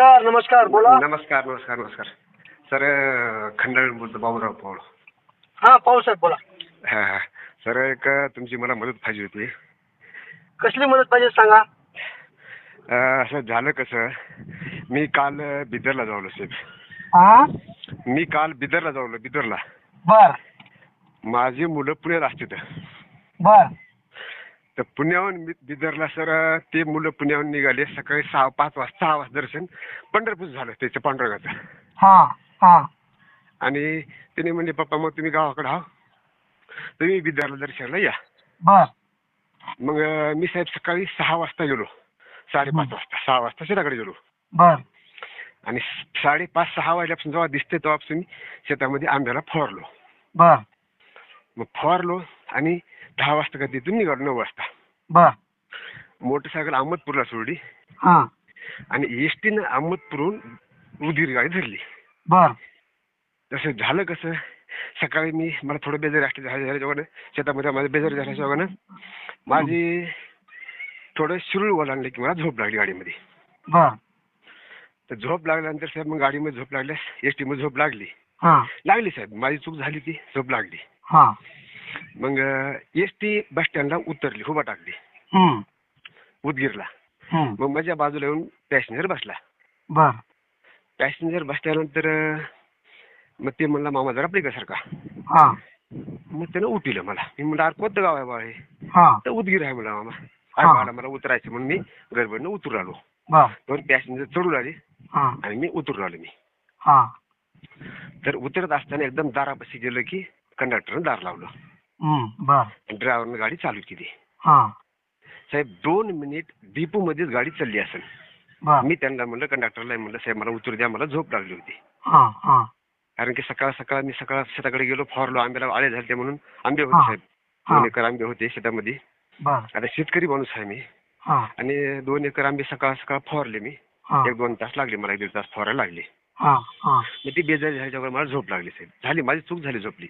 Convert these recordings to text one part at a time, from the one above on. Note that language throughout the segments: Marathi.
नमस्कार नमस्कार बोला. नमस्कार नमस्कार नमस्कार. सर खंडाळी बोलतो बाबूराव पवार. हा पाहू साहेब बोला. हा हा. सर एक तुमची मला मदत पाहिजे होती. कसली मदत पाहिजे सांगा? अं, असं झालं कसं मी काल बिदरला जाऊलो साहेब. हा मी काल बिदरला जाऊलो बिदरला. बर. माझी मुलं पुण्याला असते बर. तर पुण्याहून बिदरला सर ते मुलं पुण्याहून निघाले. सकाळी सहा पाच वाजता सहा वाजता दर्शन. पंढरपूर झालं त्याचं पांडुरंगाचं. हा हा. आणि त्याने म्हणले पप्पा मग तुम्ही गावाकडे आहो. तुम्ही बिदरला दर्शनला या. बर. मग मी साहेब सकाळी सहा वाजता गेलो. साडेपाच वाजता. सहा वाजता शेताकडे गेलो. बर. आणि साडेपाच सहा वाजल्यापासून जेव्हा दिसते तेव्हापासून शेतामध्ये आंब्याला फवारलो. बर. मग फवारलो आणि दहा वाजता का तिथून निघालो नऊ वाजता. बर. मोटरसायकल अहमदपूरला सोडली. हा. आणि एस टीनं अहमदपूरहून उदगीर गाडी धरली. बर. तसं झालं कसं? सकाळी मी मला थोडं बेजारी असले झाल्याच्या वगैरे शेतामध्ये माझं बेजारी झाल्याच्या वगैरे माझी थोडं शिरूळ ओलांडले की मला झोप लागली गाडीमध्ये. बर. तर झोप लागल्यानंतर साहेब मग गाडीमध्ये झोप लागल्यास एस टीमध्ये झोप लागली. लागली साहेब. माझी चूक झाली ती झोप लागली. मग एस टी बस स्टँडला उतरली उभा टाकली. उदगीरला. मग माझ्या बाजूला येऊन पॅसेंजर बसला. बर. पॅसेंजर बसल्यानंतर मग ते म्हणला मामा जरा आपली का सारखा. हा. मग त्यानं उठिलं मला. मी म्हणलं अरे कोणतं गाव आहे बा हे? हा. तर उदगीर आहे म्हणला मामा. बाळा मला उतरायचं म्हणून मी गडबडनं उतरून आलो बर. दोन पॅसेंजर चढून आले हा. आणि मी उतरून आलो मी. तर उतरत असताना एकदम दारापाशी गेलं की कंडक्टरनं दार लावलं. ड्रायव्हरनं गाडी चालू केली. हा. साहेब दोन मिनिट डिपो मध्येच गाडी चालली असेल. मी त्यांना म्हणलं कंडक्टरला म्हणलं साहेब मला उतरू द्या मला झोप लागली होती. हा हा. कारण की सकाळ सकाळ मी सकाळ शेताकडे गेलो फवारलो आंब्याला आळे झाले म्हणून. आंबे. होते साहेब. दोन एकर आंबे होते शेतामध्ये. आता शेतकरी माणूस आहे मी. आणि दोन एकर आंबे सकाळ सकाळ फवारले मी. एक दोन तास लागले मला एक दीड तास फवारायला लागले. मग ती बेजारी झाल्याच्यावर मला झोप लागली साहेब. झाली माझी चूक झाली झोपली.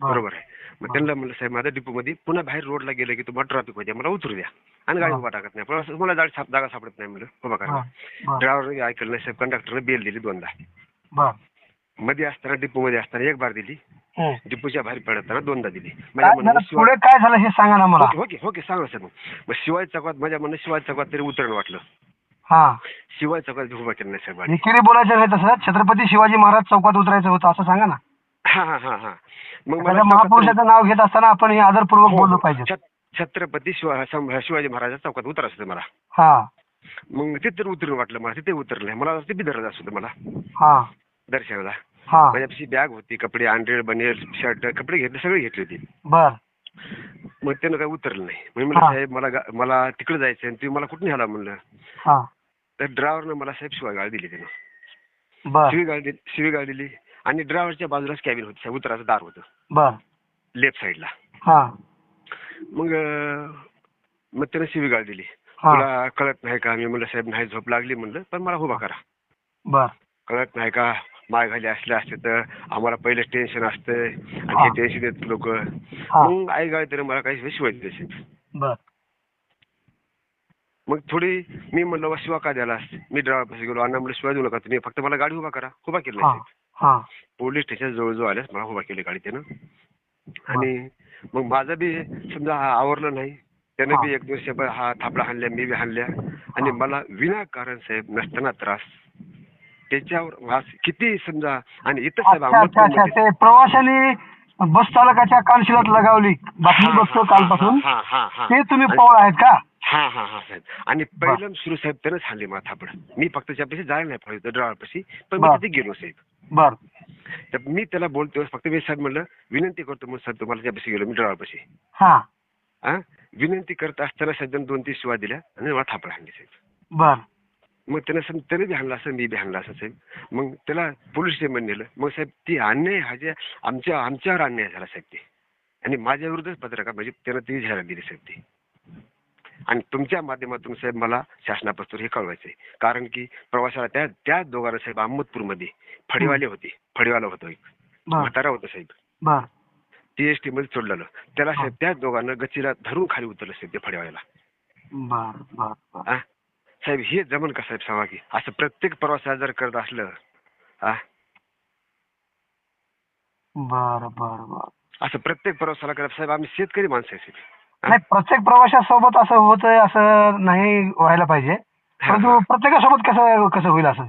बरोबर आहे. मग त्यांना म्हणलं साहेब माझ्या डिपोमध्ये पुन्हा बाहेर रोडला गेलं की तुम्हाला ट्रॅफिक होते मला उतरू द्या. आणि गाडी. उभा टाकत नाही. पण मला जागा साप- जागा सापडत नाही म्हणलं. उभा करा. बर ड्रायव्हरने ऐकलं नाही साहेब. कंडक्टरने बेल दिली दोनदा. मध्ये असताना डिपोमध्ये असताना एक बार दिली. डिपोच्या बाहेर पडताना दोनदा दिली. पुढे काय झालं हे सांगा ना मला. ओके ओके सांगा सर मग शिवाय चौकात माझ्या मनात शिवाय चौकात तरी उतरण वाटलं. शिवाय चौकात उभा केलं नाही साहेब बोलायचं नाही तसं. छत्रपती शिवाजी महाराज चौकात उतरायचं होतं असं सांगा ना. हा हा हा. हा मग एखाद्या महापुरुषाचं नाव घेत असताना आपण हे आदरपूर्वक हो, बोललो हो. पाहिजे. छत- छत्रपती शिवा सं- शिवाजी महाराजाच्या चौकात उतरायचं होतं मला. हा. मग तिथे उतरून वाटलं मला तिथे उतरलं नाही. मला ते बिदरला असं होतं मला. हा. दर्शनाला. हा. माझ्यापाशी बॅग होती कपडे अंड्रेड बनेल शर्ट कपडे घेतले सगळे घेतले होते. बर. मग त्यानं काही उतरलं नाही. म्हणजे म्हणलं हा. साहेब मला गा- मला तिकडे जायचं आणि तुम्ही मला कुठून न्याला म्हणलं? हा. तर ड्रायव्हरनं मला साहेब शिवाय गाडी दिली त्यानं. बर. शिवी गाडी दिली शिवी गाडी दिली. आणि ड्रायव्हरच्या बाजूलाच कॅबिन होती उतराचं दार होतं. बर. लेफ्ट साईडला हा. मग मग त्यानं शिवी गाडी दिली. हा. तुला कळत नाही का? मी म्हणलं साहेब नाही झोप लागली म्हणलं पण मला उभा करा. बर. कळत नाही का? माय घाली असले असते तर आम्हाला पहिले टेन्शन असतं आणि हा. हे टेन्शन देत लोक. हा. मग आई गाडी तरी मला काही शिवाय बर. मग थोडी मी म्हणलं बा शिवा का द्याला मी ड्रायव्हर पाशी गेलो. अण्णा म्हणलं शिवाय देऊ नका तुम्ही. फक्त मला गाडी उभा करा. उभा केली पोलीस स्टेशन जवळजवळ आल्यास मला उभा केली गाडी त्यानं. आणि मग माझं बी समजा आवरलं नाही त्यानं. बी एक दिवस शंभर हा थापडा हाणल्या मी बी हाणल्या. आणि. मला विनाकारण साहेब नसताना त्रास. त्याच्यावर किती समजा आणि इथं साहेब ते प्रवाशांनी बस चालकाच्या कानशिलात लगावली. बातमी बघतो कालपासून. ते तुम्ही पवळ आहेत का? हा हा हा साहेब. आणि पहिलं सुरू साहेब त्यानंच हाणली मला थापड मी फक्त त्यापाशी जायला नाही पाहिजे ड्रायव्हर पाशी पण मी. तिथे गेलो साहेब. बर. तर मी त्याला बोलतोय फक्त मी साहेब म्हणलं विनंती करतो म्हणून साहेब तुम्हाला त्यापाशी गेलो मी ड्रायव्हर पाशी हा. हा विनंती करत असताना साहेब त्यानं दोन तीन शिवा दिल्या आणि मला थापड हाणली साहेब. बर. मग त्यानं सम त्याने बी हाणला असं मी बी हाणला असं साहेब. मग त्याला पोलीस स्टेशन नेलं. मग साहेब ती अन्याय हा जे आमच्या आमच्यावर अन्याय झाला साहेब ते. आणि माझ्या विरुद्धच पत्रकार म्हणजे त्यानं ती जाहिरात दिली साहेब ती. आणि तुमच्या माध्यमातून साहेब मला शासनापासून हे कळवायचं आहे कारण की प्रवासाला त्या त्या दोघांना साहेब अहमदपूरमध्ये फडीवाले होते. फडीवाला होतो एक. म्हातारा होता साहेब. बर टी एस टी मध्ये सोडलेलं. त्याला साहेब त्या दोघांना गच्चीला धरून खाली उतरलं साहेब त्या फडीवाल्याला. बर बर बर साहेब हे जमन का साहेब सांगा की? असं प्रत्येक प्रवासाला जर करत असलं बर बर बर. असं प्रत्येक प्रवासाला करत साहेब आम्ही शेतकरी माणसं आहे साहेब? नाही प्रत्येक प्रवाशासोबत असं होतंय असं नाही व्हायला पाहिजे. परंतु प्रत्येकासोबत कसं कसं होईल असं?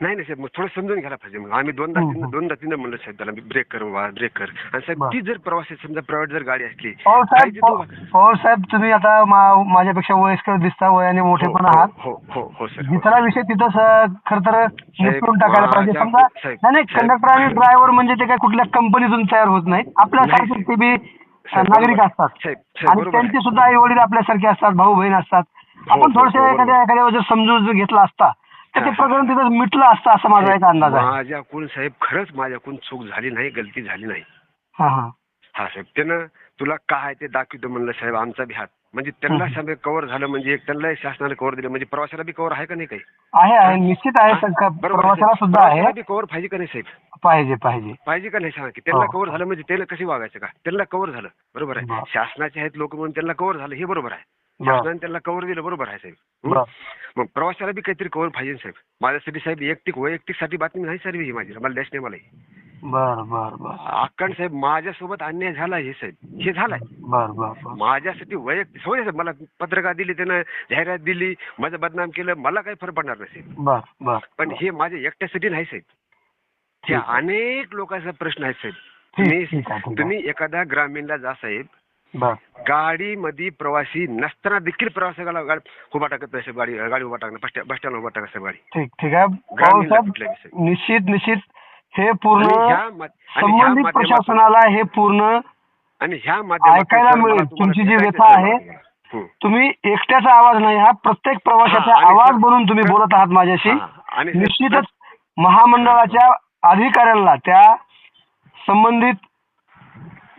नाही नाही साहेब मग थोडं समजून घ्यायला पाहिजे मग. आम्ही दोनदा तीनदा. दोनदा तीनदा म्हणलं साहेब त्याला ब्रेक कर वा ब्रेक कर. आणि साहेब. ती जर प्रवासी समजा प्रायव्हेट जर गाडी असली पवार साहेब ते तो- पवार साहेब तुम्ही आता मा- माझ्यापेक्षा वयस्कर दिसता वयाने मोठे हो, पण हो, आहात. हो हो सर. जिथला विषय तिथंच अं, खरं तर निपटून टाकायला पाहिजे. माझ्या- समजा साहेब, नाही नाही साहेब, कंडक्टर आणि. ड्रायव्हर म्हणजे ते काय कुठल्या कंपनीतून तयार होत नाहीत. आपल्यासारखे नाही, ते बी नागरिक. असतात आणि. त्यांचे सुद्धा आई वडील आपल्यासारखे असतात भाऊ बहीण असतात हो, आपण हो, थोडसे हो. एखाद्या एखाद्या जर समजून जर घेतला असता तर ते. प्रकरण तिथं मिटलं असतं असं माझा एक अंदाज आहे माझ्याकडून साहेब खरंच माझ्याकडून चूक झाली नाही गलती झाली नाही हा साहेब त्यानं तुला काय ते दाखवतो म्हणलं साहेब आमचा बी हात म्हणजे त्यांना. साहेब कव्हर झालं म्हणजे त्यांना शासनाने कव्हर दिलं. म्हणजे प्रवासाला बी कव्हर आहे का नाही काही? आहे आहे. निश्चित आहे. हा? प्रवासाला साहेब. सुद्धा आहे. कव्हर पाहिजे का नाही साहेब? पाहिजे पाहिजे. पाहिजे का नाही सांगा की? त्यांना हो. कव्हर झालं म्हणजे त्याला कशी वागायचं का? त्यांना कव्हर झालं. बरोबर आहे. शासनाचे आहेत लोक म्हणून त्यांना कव्हर झालं. हे बरोबर आहे. शासनाने त्यांना कव्हर दिलं. बरोबर आहे साहेब. हं? मग प्रवासाला बी काहीतरी कव्हर पाहिजे साहेब. माझ्यासाठी साहेब एकटिक वैयक्तिकसाठी बातमी नाही साहेब ही माझी. मला देश नाही मला ही. बर बर बर. अक्कड साहेब माझ्यासोबत अन्याय झाला हे साहेब. हे झालाय. बर बर माझ्यासाठी वैयक्तिक होय साहेब मला पत्रकार दिली त्यानं जाहिरात दिली माझं बदनाम केलं मला काही फरक पडणार नसेल बर बर. पण हे माझ्या एकट्यासाठी नाही साहेब. हे. अनेक लोकांचा प्रश्न आहे साहेब. तुम्ही एखाद्या ग्रामीणला जा साहेब. बर. गाडीमध्ये प्रवासी नसताना देखील प्रवासाला उभा टाकत नाही साहेब गाडी गाडी उभा टाकणं बस स्टँड उभा टाकत साहेब गाडी. ठीक ठीक आहे. साहेब? निश्चित निश्चित हे पूर्ण संबंधित प्रशासनाला हे पूर्ण आणि ह्या ऐकायला मिळेल. तुमची जी व्यथा आहे. तुम्ही एकट्याचा आवाज नाही हा प्रत्येक प्रवाशाचा आवाज बनून तुम्ही बोलत आहात माझ्याशी निश्चितच महामंडळाच्या अधिकाऱ्यांना त्या संबंधित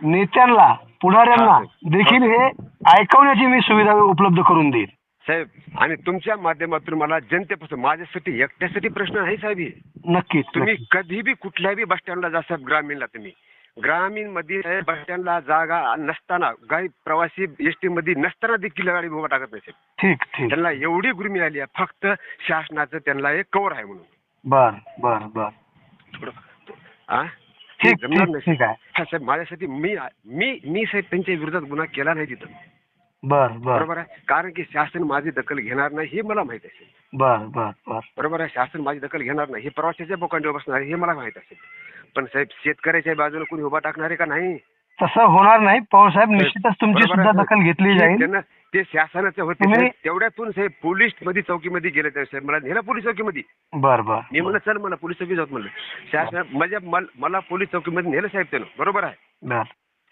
नेत्यांना पुढाऱ्यांना. देखील हे ऐकवण्याची मी सुविधा उपलब्ध करून देईल साहेब आणि तुमच्या माध्यमातून मला जनतेपासून माझ्यासाठी एकट्यासाठी प्रश्न आहे साहेब हे. नक्कीच तुम्ही नक्कीच. कधी बी कुठल्याही बस स्टँडला जा साहेब ग्रामीणला तुम्ही. ग्रामीणमध्ये बस स्टँडला जागा नसताना काही प्रवासी एसटी मध्ये नसताना देखील गाडी उभा टाकत नाही साहेब. ठीक ठीक. त्यांना एवढी गुरमी आली आहे फक्त शासनाचं त्यांना एक कवर आहे म्हणून. बर बर बर. थोडं-? हे ठीक जमणार ठीक नाही. ठीक आहे. हा साहेब माझ्यासाठी मी मी मी साहेब त्यांच्या विरोधात गुन्हा केला नाही तिथं. बर बर. बरोबर आहे? कारण की शासन माझी दखल घेणार नाही हे मला माहीत असेल. बर बर बर. बरोबर आहे? शासन माझी दखल घेणार नाही हे प्रवाशाच्या बोकांडीवर बसणार आहे हे मला माहीत असेल. पण साहेब शेतकऱ्याच्या बाजूला कोणी उभा टाकणार आहे का नाही? तसं होणार नाही. पवार साहेब निश्चितच तुमची सुद्धा. दखल घेतली ते जाईल. त्यांना ते शासनाचे होते. तेवढ्यातून साहेब पोलीसमध्ये चौकीमध्ये गेले त्या साहेब मला नेलं पोलीस चौकीमध्ये. बर बर मी म्हणलं चल मला पोलीस चौकी जात म्हणलं. शासन म्हणजे मल- पोलीस चौकीमध्ये नेलं साहेब त्यानं. बरोबर आहे?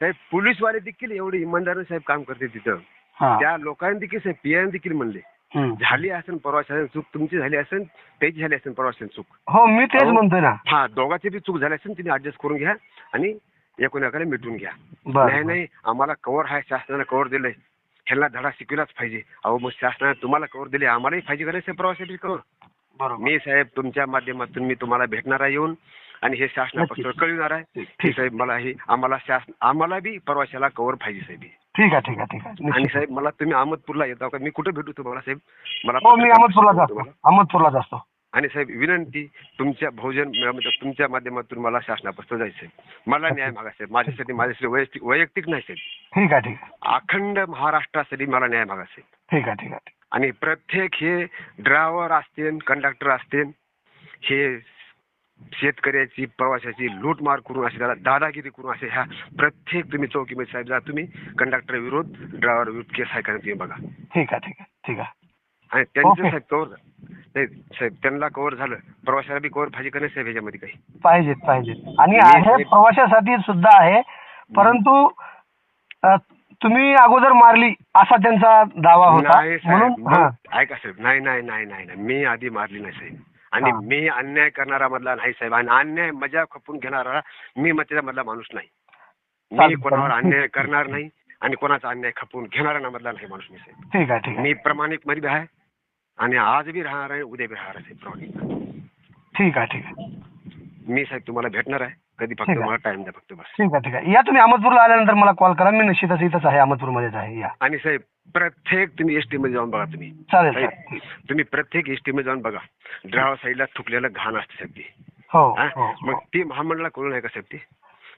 साहेब पोलीसवाले देखील एवढे इमानदार साहेब काम करते तिथं. त्या लोकांनी देखील पियाने देखील म्हणले. झाली असेल प्रवाशाने चूक तुमची झाली असेल त्याची झाली असेल प्रवाशाने चूक. हो मी तेच अहो, म्हणतोय ना. हा दोघांची बी चूक झाली असेल तुम्ही ऍडजस्ट करून घ्या आणि एकूण एकाला मिटून घ्या. नाही नाही आम्हाला कव्हर आहे शासनाने कव्हर दिलंय. ह्यांना धडा शिकविलाच पाहिजे. अहो मग शासनाने तुम्हाला कव्हर दिले आम्हालाही पाहिजे का नाही साहेब प्रवासासाठी कव्हर बरोबर. मी साहेब तुमच्या माध्यमातून मी तुम्हाला भेटणार आहे येऊन आणि हे शासनापासून. कळविणार आहे. साहेब मला हे आम्हाला शासन आम्हाला बी प्रवाशाला कव्हर पाहिजे साहेब. ठीक आहे ठीक आहे ठीक आहे. आणि निश्चित. साहेब मला तुम्ही अहमदपूरला येता का मी कुठे भेटू तुम्हाला साहेब? मला हो मी असतो तुम्हाला. अहमदपूरलाच असतो आणि साहेब विनंती तुमच्या बहुजन म्हणजे तुमच्या माध्यमातून मला शासनापासून जायचंय मला न्याय मागायचं माझ्यासाठी माझ्यासाठी वैयक्तिक वैयक्तिक नाही साहेब. ठीक आहे ठीक आहे. अखंड महाराष्ट्रासाठी मला न्याय मागायचे ठीक आहे ठीक आहे. आणि प्रत्येक हे ड्रायव्हर असतील कंडक्टर असतील हे शेतकऱ्याची प्रवाशाची लूटमार करून असे त्याला दादागिरी करून असे ह्या प्रत्येक तुम्ही चौकीमध्ये साहेब जा तुम्ही कंडक्टर विरोध ड्रायव्हर विरोध केस आहे तुम्ही बघा. ठीक आहे ठीक आहे ठीक आहे. आणि त्यांचं. साहेब कव्हर नाही साहेब त्यांना कव्हर झालं. प्रवाशाला बी कव्हर पाहिजे का नाही साहेब ह्याच्यामध्ये काही. पाहिजेत पाहिजेत. आणि आहे प्रवाशासाठी सुद्धा आहे परंतु अ, तुम्ही अगोदर मारली असा त्यांचा दावा होता. नाही म्हणून साहेब हा. मग ऐका साहेब नाही नाही नाही नाही नाही. मी आधी मारली नाही साहेब. आणि. मी अन्याय करणारा मधला नाही साहेब. आणि अन्याय मजा खपून घेणारा मी मग मधला माणूस नाही. मी कोणावर. अन्याय करणार नाही आणि कोणाचा अन्याय खपून घेणारा मधला नाही माणूस मी साहेब. मी प्रामाणिकमध्ये आहे आणि आज बी राहणार आहे उद्या बी राहणार आहे प्रामाणिक. ठीक आहे ठीक आहे. मी साहेब तुम्हाला भेटणार आहे. कधी फक्त. मला टाइम द्या फक्त बस. ठीक आहे ठीक आहे. या तुम्ही अहमदपूरला आल्यानंतर मला कॉल करा. मी निश्चितच इथंच आहे अहमदपूरमध्येच आहे. या. आणि साहेब प्रत्येक तुम्ही एसटी मध्ये जाऊन बघा तुम्ही. चालेल साहेब, साहेब तुम्ही प्रत्येक एसटी मध्ये जाऊन बघा. ड्रायव्हर साईडला थुकलेलं घाण असते साहेब ती. हो हा? हो मग ती महामंडळाला कळून आहे का साहेब ती?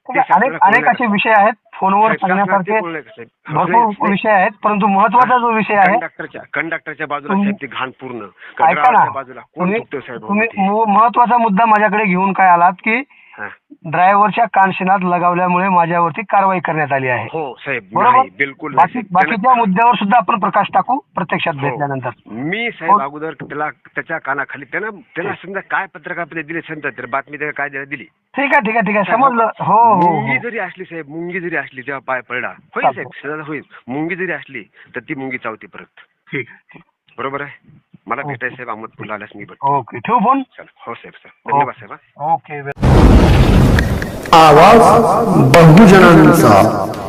ठीक आहे, अनेक अनेक असे विषय आहेत फोनवर सांगण्यासारखे भरपूर विषय आहेत परंतु महत्त्वाचा जो विषय आहे कंडक्टरच्या कंडक्टरच्या बाजूला तुम्ही- साहेब ती घाण पूर्ण. ऐका ना. ड्रायव्हरच्या बाजूला कोण तुम्ही थुकतोय साहेब तुम्ही महत्त्वाचा मुद्दा माझ्याकडे घेऊन काय आलात की. ड्रायव्हरच्या कानशिनात लगावल्यामुळे माझ्यावरती कारवाई करण्यात आली आहे. हो साहेब बरोबर? नाही बिलकुल बाकी. बाकीच्या त्याला- मुद्द्यावर सुद्धा आपण प्रकाश टाकू प्रत्यक्षात हो. भेटल्यानंतर. मी साहेब हो. अगोदर त्याला त्याच्या कानाखाली त्यानं त्याला समजा काय पत्रकामध्ये दिले समजा तर बातमी त्याला काय द्यायला दिली? ठीक आहे ठीक आहे ठीक आहे. समजलं. हो हो मुंगी हो जरी असली साहेब मुंगी जरी असली जेव्हा पाय पडला. होईल चालतं. साहेब होईल. मुंगी जरी असली तर ती मुंगी चावते परत. ठीक बरोबर आहे? मला हो. भेटायचं साहेब. अहमदपूरला आल्यास मी भेटतो. ओके ठेवू फोन? चला. हो साहेब सर धन्यवाद साहेब हा. ओके आवाज बहुजनांचा.